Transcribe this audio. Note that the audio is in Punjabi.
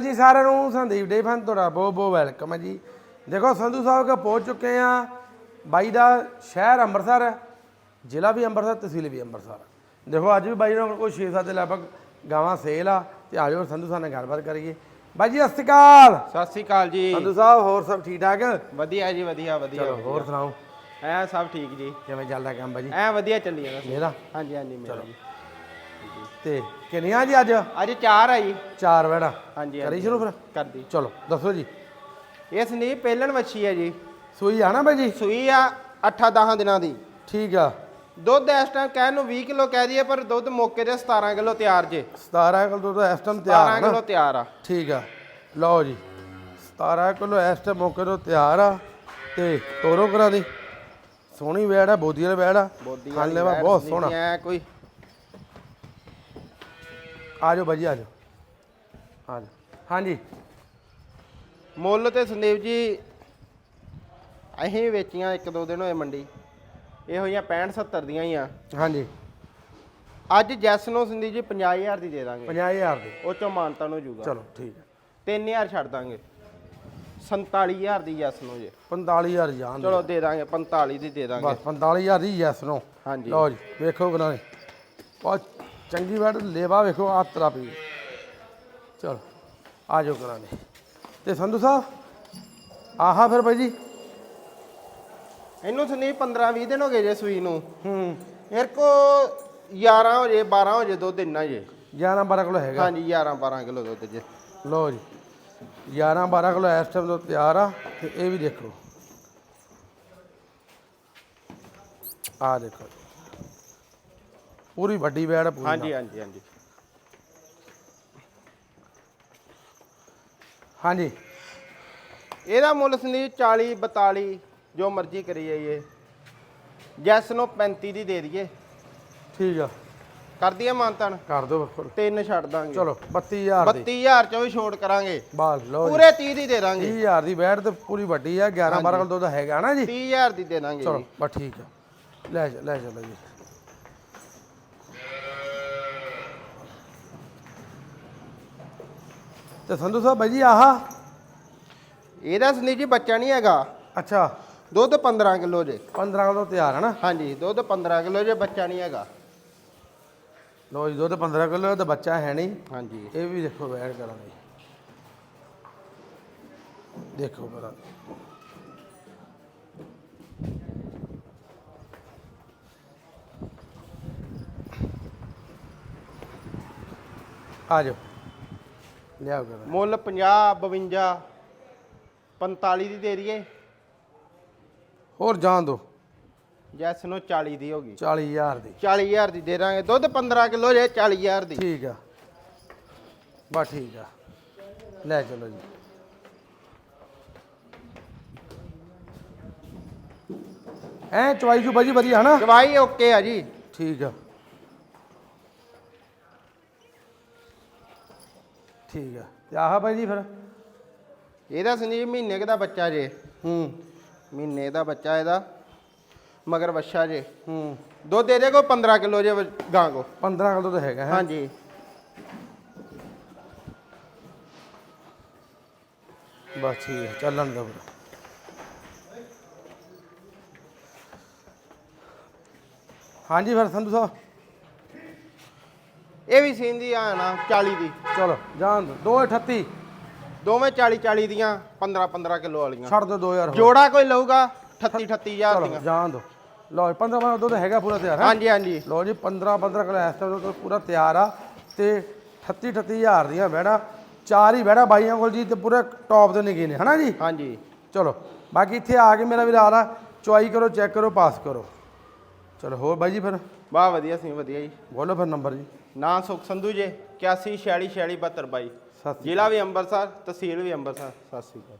ਜੀ ਸਾਰਿਆਂ ਨੂੰ ਸੰਦੀਪ ਡੇ ਫਨ ਤੁਹਾਡਾ ਬਹੁਤ ਬਹੁਤ ਵੈਲਕਮ ਹੈ ਜੀ। ਦੇਖੋ ਸੰਧੂ ਸਾਹਿਬ ਕੋ ਪਹੁੰਚ ਚੁੱਕੇ ਆ ਬਾਈ ਦਾ ਸ਼ਹਿਰ ਅੰਮ੍ਰਿਤਸਰ ਹੈ ਜ਼ਿਲ੍ਹਾ ਵੀ ਅੰਮ੍ਰਿਤਸਰ ਤਹਿਸੀਲ ਵੀ ਅੰਮ੍ਰਿਤਸਰ। ਦੇਖੋ ਅੱਜ ਵੀ ਬਾਈ ਨਾਲ ਕੋਈ 6-7 ਦੇ ਲਗਭਗ ਗਾਵਾਂ ਸੇਲ ਆ ਤੇ ਆਜੋ ਸੰਧੂ ਸਾਹਿਬ ਨਾਲ ਗੱਲਬਾਤ ਕਰੀਏ। ਬਾਈ ਜੀ ਸਤਿ ਸ਼੍ਰੀ ਅਕਾਲ। ਸਤਿ ਸ੍ਰੀ ਅਕਾਲ ਜੀ। ਸੰਧੂ ਸਾਹਿਬ ਹੋਰ ਸਭ ਠੀਕ ਠਾਕ? ਵਧੀਆ ਜੀ ਵਧੀਆ ਵਧੀਆ। ਚਲੋ ਹੋਰ ਸੁਣਾਓ? ਐ ਸਭ ਠੀਕ ਜੀ। ਕਿਵੇਂ ਚੱਲਦਾ ਕੰਮ ਬਾਈ ਐ ਵਧੀਆ ਚੱਲੀ ਜਾਂਦਾ। ਮੇਰਾ? ਹਾਂਜੀ ਹਾਂਜੀ ਮੇਰਾ ਜੀ। ਤੇ ਕਿੰਨੀਆਂ ਜੀ ਅੱਜ? ਅੱਜ ਚਾਰ ਆ ਜੀ। ਚਾਰ ਵੜਾ। ਹਾਂਜੀ ਕਰੀ ਸ਼ੁਰੂ ਫਿਰ? ਕਰਦੀ। ਚਲੋ ਦੱਸੋ ਜੀ। ਇਸ ਨਹੀਂ ਪਹਿਲਣ ਵੱਛੀ ਹੈ ਜੀ। ਸੂਈ ਆ ਨਾ ਬਾਈ ਜੀ? ਸੂਈ ਆ 8-10 ਦਿਨਾਂ ਦੀ। ਠੀਕ ਆ। ਦੁੱਧ ਇਸ ਟਾਈਮ ਕਹਿਣ ਨੂੰ 20 ਕਿਲੋ ਕਹਿ ਦਈਏ ਪਰ ਦੁੱਧ ਮੌਕੇ ਤੇ 17 ਕਿਲੋ ਤਿਆਰ ਜੇ। 17 ਕਿਲੋ ਤਾਂ ਇਸ ਟਾਈਮ ਤਿਆਰ 17 ਆ ਨਾ। ਕਿਲੋ ਤਿਆਰ ਆ। ਠੀਕ ਆ। ਲਓ ਜੀ। 17 ਕਿਲੋ ਇਸ ਟਾਈਮ ਮੌਕੇ ਤੋਂ ਤਿਆਰ ਆ ਤੇ ਤੋਰੋ ਕਰਾ ਦੀ। ਸੋਹਣੀ ਵੈੜ ਆ ਬੋਦੀ ਵਾਲੀ ਵੈੜ ਆ। ਬੋਦੀ ਖਾਣ ਲੈਵਾ ਬਹੁਤ ਸੋਹਣਾ। ਐ ਕੋਈ ਆ ਜਾਓ ਬਾਜੀ ਆ ਜਾਓ ਆ ਜਾਓ ਹਾਂਜੀ। ਮੁੱਲ ਤੇ ਸੰਦੀਪ ਜੀ ਅਸੀਂ ਵੇਚੀਆਂ ਇੱਕ ਦੋ ਦਿਨ ਹੋਏ ਮੰਡੀ। ਇਹ ਹੋਈਆਂ 65 70 ਦੀਆਂ ਹੀ ਆ। ਹਾਂਜੀ। ਅੱਜ ਜੈਸ ਨੂੰ ਸੰਦੀਪ ਜੀ 50000 ਦੀ ਦੇ ਦਾਂਗੇ। 50000 ਦੀ। ਉਹ ਚੋਂ ਮਾਨਤਾ ਨੂੰ ਜੂਗਾ। ਚਲੋ ਠੀਕ ਹੈ 3000 ਛੱਡ ਦਾਂਗੇ। 47000 ਦੀ ਜੈਸ ਨੂੰ ਜੇ। 45000 ਜਾਨ ਚਲੋ ਦੇ ਦਾਂਗੇ 45 ਦੀ ਦੇ ਦਾਂਗੇ। ਬਸ 45000 ਦੀ ਯੈਸ ਨੋ। ਹਾਂਜੀ। ਲਓ ਜੀ ਵੇਖੋ ਕਰਾ ਬਹੁਤ ਚੰਗੀ ਵੈੜ ਲੇਵਾ ਵੇਖੋ ਆ ਤਰਾ ਪੀ ਚਲੋ ਆ ਜਾਓ ਕਰਾਂਗੇ ਤੇ ਸੰਧੂ ਸਾਹਿਬ ਆਹਾ ਫਿਰ ਬਾਈ ਜੀ। ਇਹਨੂੰ ਸੰਦੀਪ 15 20 ਦਿਨ ਹੋ ਗਏ ਜੇ ਸੂਈ ਨੂੰ। ਹੂੰ। ਮੇਰੇ ਕੋ 11 ਹੋ ਜੇ 12 ਹੋ ਜੇ ਦੁੱਧ ਇੰਨਾ ਜੇ। 11 12 ਕਿਲੋ ਹੈਗਾ। ਹਾਂਜੀ 11 12 ਕਿਲੋ ਦੁੱਧ ਜੇ। ਲਓ ਜੀ 11 12 ਕਿਲੋ ਇਸ ਟਾਈਮ ਤੋਂ ਤਿਆਰ ਆ ਤੇ ਇਹ ਵੀ ਦੇਖੋ। ਆ ਦੇਖੋ। ਪੂਰੀ ਵੱਡੀ ਆ ਪੂਰੀ ਹਾਂਜੀ ਹਾਂਜੀ ਹਾਂਜੀ। ਹਾਂਜੀ। ਇਹਦਾ ਮੁੱਲ ਸੰਦੀਪ 40 42 ਜੋ ਮਰਜ਼ੀ ਕਰੀ ਜਾਈਏ ਜੈਸ ਨੂੰ 35 ਦੀ ਦੇ ਦਈਏ। ਠੀਕ ਆ। ਕਰ ਦਈਏ ਮਾਨਤਨ? ਕਰ ਦਿਓ। ਤਿੰਨ ਛੱਡ ਦਾਂਗੇ। ਚਲੋ 32000 ਦੀ। 32000 ਚੋਂ ਵੀ ਛੋਟ ਕਰਾਂਗੇ। ਬਾਲ ਲਓ ਪੂਰੇ 30 ਦੀ ਦੇ ਦਾਂਗੇ। 30000 ਦੀ ਵੈੜ ਤੇ ਪੂਰੀ ਵੱਡੀ ਆ 11 12 ਕਿਲੋ ਦੁੱਧ ਹੈਗਾ ਨਾ ਜੀ। 30000 ਦੀ ਦੇ ਦਾਂਗੇ ਚਲੋ ਬਸ ਠੀਕ ਆ। ਲੈ ਜਾ ਲੈ ਚਲੋ ਜੀ। ਤੇ ਸੰਧੂ ਸਾਹਿਬ ਬਾਈ ਜੀ ਆਹਾ। ਇਹਦਾ ਸੰਦੀਪ ਜੀ ਬੱਚਾ ਨਹੀਂ ਹੈਗਾ। ਅੱਛਾ। ਦੁੱਧ 15 ਕਿਲੋ ਜੇ। 15 ਕਿਲੋ ਤਿਆਰ ਹੈ ਨਾ? ਹਾਂਜੀ ਦੁੱਧ 15 ਕਿਲੋ ਜੇ ਬੱਚਾ ਨਹੀਂ ਹੈਗਾ। ਲੋ ਜੀ ਦੁੱਧ 15 ਕਿਲੋ ਤੇ ਬੱਚਾ ਹੈ ਨਹੀਂ। ਹਾਂਜੀ। ਇਹ ਵੀ ਦੇਖੋ ਵੈੜ ਕਰਾਂਗੇ। ਦੇਖੋ ਕਰਾਂ ਆ ਜਾਓ। ਲਿਆਓ ਕਰਾਂ। ਮੁੱਲ 50 52 45 ਦੀ ਦੇ ਦਈਏ। ਹੋਰ ਜਾਣ ਦੋ। ਜੈਸ ਨੂੰ 40 ਦੀ ਹੋਗੀ 40000 ਦੀ। 40000 ਦੀ ਦੇ ਦਾਂਗੇ। ਦੁੱਧ 15 ਕਿਲੋ ਜੇ 40000 ਦੀ। ਠੀਕ ਆ। ਬਸ ਠੀਕ ਆ। ਲੈ ਚਲੋ ਜੀ। ਐ ਚਵਾਈ ਜੂ ਬਾਜੀ ਵਧੀਆ ਹਨਾ? ਦਵਾਈ ਓਕੇ ਆ ਜੀ। ਠੀਕ ਆ। ਠੀਕ ਆ। ਤੇ ਆਹ ਬਾਈ ਜੀ ਫਿਰ? ਇਹਦਾ ਸੰਦੀਪ ਮਹੀਨੇ ਕੁ ਦਾ ਬੱਚਾ ਜੇ। ਹੂੰ ਮਹੀਨੇ ਦਾ ਬੱਚਾ ਇਹਦਾ। ਮਗਰ ਵੱਛਾ ਜੇ। ਹੂੰ ਦੁੱਧ ਦੇ ਦੇ ਕੋ 15 ਕਿਲੋ ਜੇ ਵ- ਗਾਂ ਕੋ? 15 ਕਿਲੋ ਤਾਂ ਹੈਗਾ ਹੈ? ਹਾਂਜੀ। ਬਸ ਠੀਕ ਹੈ ਚੱਲਣ ਦੋ ਫਿਰ ਹਾਂਜੀ ਫਿਰ ਸੰਧੂ ਸਾਹਿਬ। ਇਹ ਵੀ ਸਿੰਦੀ ਆ ਨਾ 40 ਦੀ। ਚਲੋ ਜਾਣ ਦੋ। 238 ਦੋਵੇਂ 40 40 ਦੀਆਂ 15 15 ਕਿਲੋ ਵਾਲੀਆਂ। ਛੱਡ ਦੋ 2000 ਹੋਰ। ਜੋੜਾ ਕੋਈ ਲਊਗਾ 38 38000 ਚਲੋ ਦੀਆਂ। ਜਾਣ ਦੋ। ਲਓ 15 15 ਦੁੱਧ ਹੈਗਾ ਪੂਰਾ ਤਿਆਰ ਹੈ? ਹਾਂਜੀ ਹਾਂਜੀ। ਲਓ ਜੀ 15 15 ਕਿਲੋ ਇਸ ਟਾਈਮ ਤੋਂ ਪੂਰਾ ਤਿਆਰ ਆ ਤੇ 38 38000 ਦੀਆਂ ਵਹਿੜਾ ਚਾਰ ਹੀ ਵਹਿੜਾ ਬਾਈਆਂ ਕੋਲ ਜੀ ਤੇ ਪੂਰੇ ਟੌਪ ਦੇ ਨਿਗੇ ਨੇ ਹਨਾ ਜੀ? ਹਾਂਜੀ। ਚਲੋ ਬਾਕੀ ਇੱਥੇ ਆ ਕੇ ਮੇਰਾ ਵੀਰ ਆ। ਰਾ ਚੁਆਈ ਕਰੋ ਚੈੱਕ ਕਰੋ ਪਾਸ ਕਰੋ। ਚਲੋ ਹੋਰ ਬਾਈ ਜੀ ਫਿਰ? ਵਾਹ ਵਧੀਆ ਸੀ ਵਧੀਆ ਜੀ। ਬੋਲੋ ਫਿਰ ਨੰਬਰ ਜੀ। ਨਾਂ ਸੁਖ ਸੰਧੂ ਜੇ 81 46 46 72 22 ਸਤਿ ਸ਼੍ਰੀ ਜ਼ਿਲ੍ਹਾ ਵੀ ਅੰਮ੍ਰਿਤਸਰ ਤਹਿਸੀਲ ਵੀ ਅੰਮ੍ਰਿਤਸਰ। ਸਤਿ ਸ਼੍ਰੀ ਅਕਾਲ।